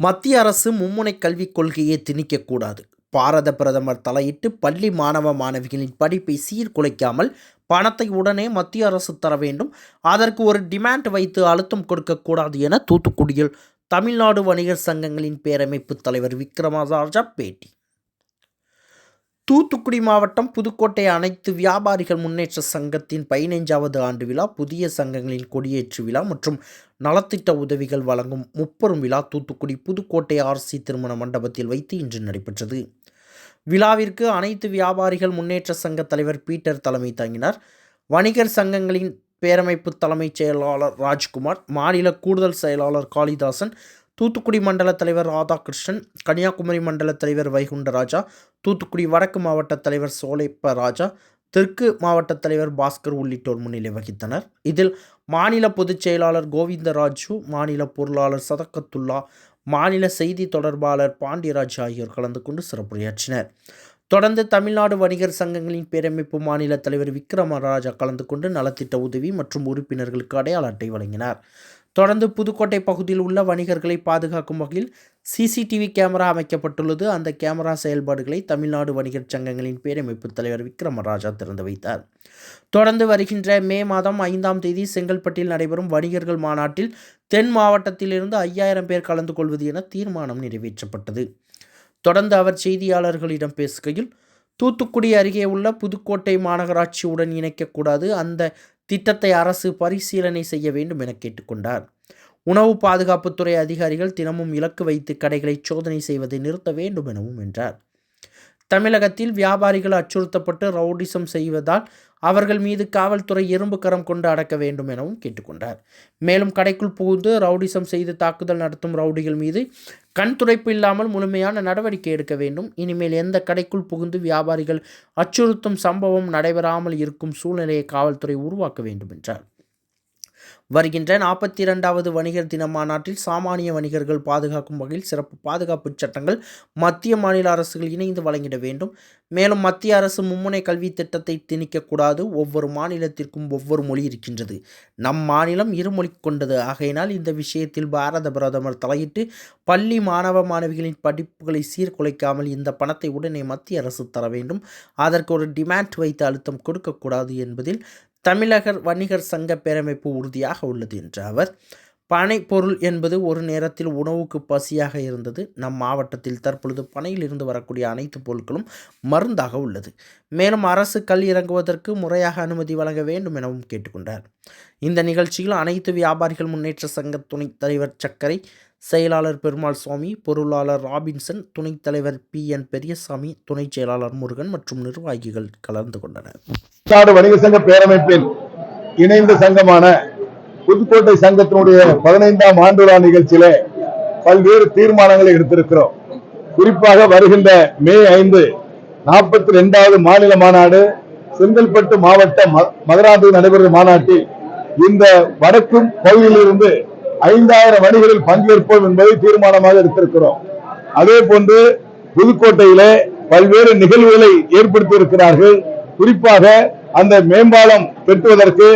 மத்திய அரசு மும்முனை கல்விக் கொள்கையை திணிக்கக்கூடாது. பாரத பிரதமர் தலையிட்டு பள்ளி மாணவ மாணவிகளின் படிப்பை சீர்குலைக்காமல் பணத்தை உடனே மத்திய அரசு தர வேண்டும். அதற்கு ஒரு டிமாண்ட் வைத்து அழுத்தம் கொடுக்கக்கூடாது என தூத்துக்குடியில் தமிழ்நாடு வணிகர் சங்கங்களின் பேரமைப்பு தலைவர் விக்ரமராஜா பேட்டி. தூத்துக்குடி மாவட்டம் புதுக்கோட்டை அனைத்து வியாபாரிகள் முன்னேற்ற சங்கத்தின் பதினைஞ்சாவது ஆண்டு விழா புதிய சங்கங்களின் கொடியேற்று விழா மற்றும் நலத்திட்ட உதவிகள் வழங்கும் முப்பெரும் விழா தூத்துக்குடி புதுக்கோட்டை ஆர்சி திருமண மண்டபத்தில் வைத்து இன்று நடைபெற்றது. விழாவிற்கு அனைத்து வியாபாரிகள் முன்னேற்ற சங்க தலைவர் பீட்டர் தலைமை தாங்கினார். வணிகர் சங்கங்களின் பேரமைப்பு தலைமைச் செயலாளர் ராஜ்குமார் மாநில கூடுதல் செயலாளர் காளிதாசன் தூத்துக்குடி மண்டல தலைவர் ராதாகிருஷ்ணன் கன்னியாகுமரி மண்டல தலைவர் வைகுண்டராஜா தூத்துக்குடி வடக்கு மாவட்ட தலைவர் சோலைப்ப ராஜா தெற்கு மாவட்ட தலைவர் பாஸ்கர் உள்ளிட்டோர் முன்னிலை வகித்தனர். இதில் மாநில பொதுச் செயலாளர் கோவிந்தராஜு மாநில பொருளாளர் சதக்கத்துல்லா மாநில செய்தி தொடர்பாளர் பாண்டியராஜ் ஆகியோர் கலந்து கொண்டு சிறப்புரையாற்றினர். தொடர்ந்து தமிழ்நாடு வணிகர் சங்கங்களின் பேரமைப்பு மாநில தலைவர் விக்ரமராஜா கலந்து கொண்டு நலத்திட்ட உதவி மற்றும் உறுப்பினர்களுக்கு அடையாள அட்டை வழங்கினார். தொடர்ந்து புதுக்கோட்டை பகுதியில் உள்ள வணிகர்களை பாதுகாக்கும் வகையில் சிசிடிவி கேமரா அமைக்கப்பட்டுள்ளது. அந்த கேமரா செயல்பாடுகளை தமிழ்நாடு வணிகர் சங்கங்களின் பேரமைப்பு தலைவர் விக்ரமராஜா திறந்து வைத்தார். தொடர்ந்து வருகின்ற மே மாதம் ஐந்தாம் தேதி செங்கல்பட்டில் நடைபெறும் வணிகர்கள் மாநாட்டில் தென் மாவட்டத்திலிருந்து ஐயாயிரம் பேர் கலந்து கொள்வது என தீர்மானம் நிறைவேற்றப்பட்டது. தொடர்ந்து அவர் செய்தியாளர்களிடம் பேசுகையில் தூத்துக்குடி அருகே உள்ள புதுக்கோட்டை மாநகராட்சியுடன் இணைக்கக்கூடாது. அந்த திட்டத்தை அரசு பரிசீலனை செய்ய வேண்டும் என கேட்டுக்கொண்டார். உணவு பாதுகாப்புத்துறை அதிகாரிகள் தினமும் இலக்கு வைத்து கடைகளை சோதனை செய்வதை நிறுத்த வேண்டும் எனவும் என்றார். தமிழகத்தில் வியாபாரிகள் அச்சுறுத்தப்பட்டு ரவுடிசம் செய்வதால் அவர்கள் மீது காவல்துறை இரும்பு கரம் கொண்டு அடக்க வேண்டும் எனவும் கேட்டுக்கொண்டார். மேலும் கடைக்குள் புகுந்து ரவுடிசம் செய்து தாக்குதல் நடத்தும் ரவுடிகள் மீது கண் துடைப்பு இல்லாமல் முழுமையான நடவடிக்கை எடுக்க வேண்டும். இனிமேல் எந்த கடைக்குள் புகுந்து வியாபாரிகள் அச்சுறுத்தும் சம்பவம் நடைபெறாமல் இருக்கும் சூழ்நிலையை காவல்துறை உருவாக்க வேண்டும் என்றார். வருகின்ற நாற்பத்தி இரண்டாவது வணிகர் தின மாநாட்டில் சாமானிய வணிகர்கள் பாதுகாக்கும் வகையில் சிறப்பு பாதுகாப்பு சட்டங்கள் மத்திய மாநில அரசுகள் இணைந்து வழங்கிட வேண்டும். மேலும் மத்திய அரசு மும்முனை கல்வி திட்டத்தை திணிக்கக்கூடாது ஒவ்வொரு மாநிலத்திற்கும் ஒவ்வொரு மொழி இருக்கின்றது. நம் மாநிலம் இருமொழி கொண்டது. ஆகையினால் இந்த விஷயத்தில் பாரத பிரதமர் தலையிட்டு பள்ளி மாணவ மாணவிகளின் படிப்புகளை சீர்குலைக்காமல் இந்த பணத்தை உடனே மத்திய அரசு தர வேண்டும். அதற்கு ஒரு டிமாண்ட் வைத்து அழுத்தம் கொடுக்கக்கூடாது என்பதில் தமிழகர் வணிகர் சங்க பேரமைப்பு உறுதியாக உள்ளது என்ற அவர். பனை பொருள் என்பது ஒரு நேரத்தில் உணவுக்கு பசியாக இருந்தது. நம் மாவட்டத்தில் தற்பொழுது பனையில் இருந்து வரக்கூடிய அனைத்து பொருட்களும் மருந்தாக உள்ளது. மேலும் அரசு கல் இறங்குவதற்கு முறையாக அனுமதி வழங்க வேண்டும் எனவும் கேட்டுக்கொண்டார். இந்த நிகழ்ச்சியில் அனைத்து வியாபாரிகள் முன்னேற்ற சங்க துணைத் தலைவர் சக்கரை செயலாளர் பெருமாள் சுவாமி பொருளாளர் ராபின்சன் துணைத் தலைவர் பி. என். பெரியசாமி துணைச் செயலாளர் முருகன் மற்றும் நிர்வாகிகள் கலந்து கொண்டனர். தமிழ்நாடு வணிக சங்க பேரமைப்பின் இணைந்த சங்கமான புதுக்கோட்டை சங்கத்தினுடைய பதினைந்தாம் ஆண்டு விழா பல்வேறு தீர்மானங்களை எடுத்திருக்கிறோம். குறிப்பாக வருகின்ற மே ஐந்து நாற்பத்தி ரெண்டாவது மாநில மாநாடு செங்கல்பட்டு மாவட்ட ம- நடைபெறும் மாநாட்டில் இந்த வடக்கும் பகுதியிலிருந்து ஐந்தாயிரம் அணிகளில் பங்கேற்போம் என்பதை தீர்மானமாக எடுத்திருக்கிறோம். அதே போன்று புதுக்கோட்டையிலே பல்வேறு நிகழ்வுகளை ஏற்படுத்தி இருக்கிறார்கள் குறிப்பாக அந்த மேம்பாலம் கட்டுவதற்கு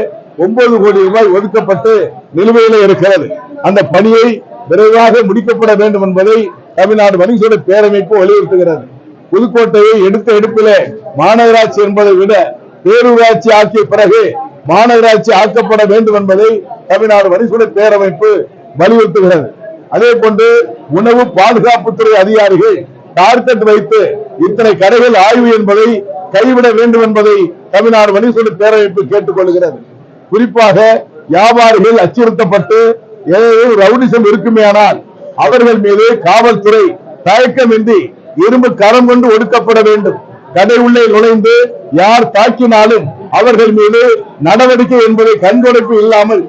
ஒன்பது கோடி ரூபாய் ஒதுக்கப்பட்டு நிலுவையில இருக்கிறது. அந்த பணியை விரைவாக முடிக்கப்பட வேண்டும் என்பதை தமிழ்நாடு வணிகசோட பேரமைப்பு வலியுறுத்துகிறது. புதுக்கோட்டையை எடுத்த எடுப்பிலே மாநகராட்சி என்பதை விட பேரூராட்சி ஆக்கிய பிறகு மாநகராட்சி ஆக்கப்பட வேண்டும் என்பதை தமிழ்நாடு வணிகசோட பேரமைப்பு வலியுறுத்துகிறது. அதே போன்று உணவு பாதுகாப்புத்துறை அதிகாரிகள் டார்கெட் வைத்து இத்தனை கடைகள் ஆய்வு என்பதை கைவிட வேண்டும் என்பதை தமிழ்நாடு வணிகசோட பேரமைப்பு கேட்டுக்கொள்கிறது. குறிப்பாக வியாபாரிகள் அச்சுறுத்தப்பட்டு ஏதேனும் ரவுடிசம் இருக்குமேயானால் அவர்கள் மீது காவல்துறை தயக்கமின்றி இரும்பு கரம் கொண்டு ஒடுக்கப்பட வேண்டும். கடை உள்ளே நுழைந்து யார் தாக்கினாலும் அவர்கள் மீது நடவடிக்கை என்பதை கண்கொடைப்பு இல்லாமல்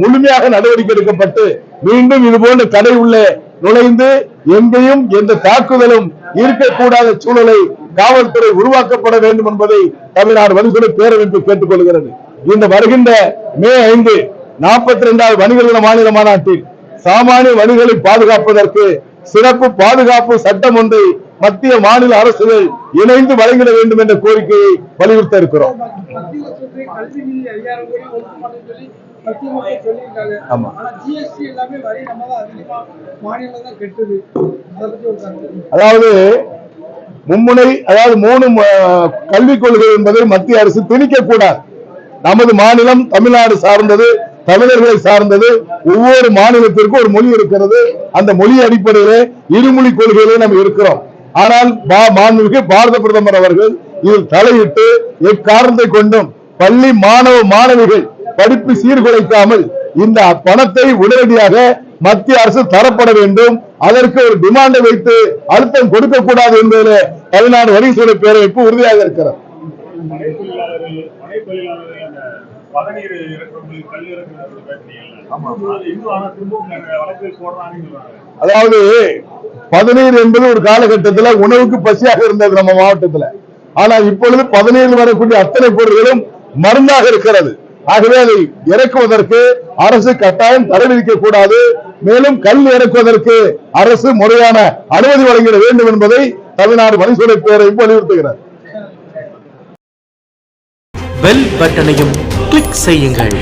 முழுமையாக நடவடிக்கை எடுக்கப்பட்டு மீண்டும் இது போன்ற கடை உள்ளே நுழைந்து எங்கேயும் எந்த தாக்குதலும் இருக்கக்கூடாத சூழலை காவல்துறை உருவாக்கப்பட வேண்டும் என்பதை தமிழ்நாடு வணிகத்துறை பேரமைப்பு கேட்டுக்கொள்கிறது. இந்த வருகின்ற மே ஐந்து நாற்பத்தி இரண்டாவது வணிகர்கள் மாநில மாநாட்டில் சாமானிய வணிகளை பாதுகாப்பதற்கு சிறப்பு பாதுகாப்பு சட்டம் ஒன்றை மத்திய மாநில அரசுகள் இணைந்து வழங்கிட வேண்டும் என்ற கோரிக்கையை வலியுறுத்த இருக்கிறோம். ஆமா. அதாவது மும்முனை அதாவது மூணு கல்விக் கொள்கை என்பதை மத்திய அரசு திணிக்க கூடாது. நமது மாநிலம் தமிழ்நாடு சார்ந்தது தமிழர்களை சார்ந்தது ஒவ்வொரு மாநிலத்திற்கும் ஒரு மொழி இருக்கிறது. அந்த மொழி அடிப்படையிலே இருமொழி கொள்கையிலே நம்ம இருக்கிறோம். ஆனால் மாண்புமிகு பாரத பிரதமர் அவர்கள் இதில் தலையிட்டு எக்காரணத்தை கொண்டும் பள்ளி மாணவ மாணவிகள் படிப்பு சீர்குலைக்காமல் இந்த பணத்தை உடனடியாக மத்திய அரசு தரப்பட வேண்டும். அதற்கு ஒரு டிமாண்டை வைத்து அழுத்தம் கொடுக்க கூடாது என்பதிலே தமிழ்நாடு வரிசூழலை பேரவைப்பு உறுதியாக இருக்கிறார் அதாவது பதநீர் என்பது ஒரு காலகட்டத்தில் உணவுக்கு பசியாக இருந்தது நம்ம மாவட்டத்துல. ஆனால் இப்பொழுது பதநீரில் வரக்கூடிய அத்தனை பொருட்களும் மருந்தாக இருக்கிறது. ஆகவே அதை இறக்குவதற்கு அரசு கட்டாயம் தடை விதிக்க கூடாது. மேலும் கல் இறக்குவதற்கு அரசு முறையான அனுமதி வழங்கிட வேண்டும் என்பதை தமிழ்நாடு மனுஷூலை பேரையும் வலியுறுத்துகிறார் பெல் பட்டனையும் கிளிக் செய்யுங்கள்.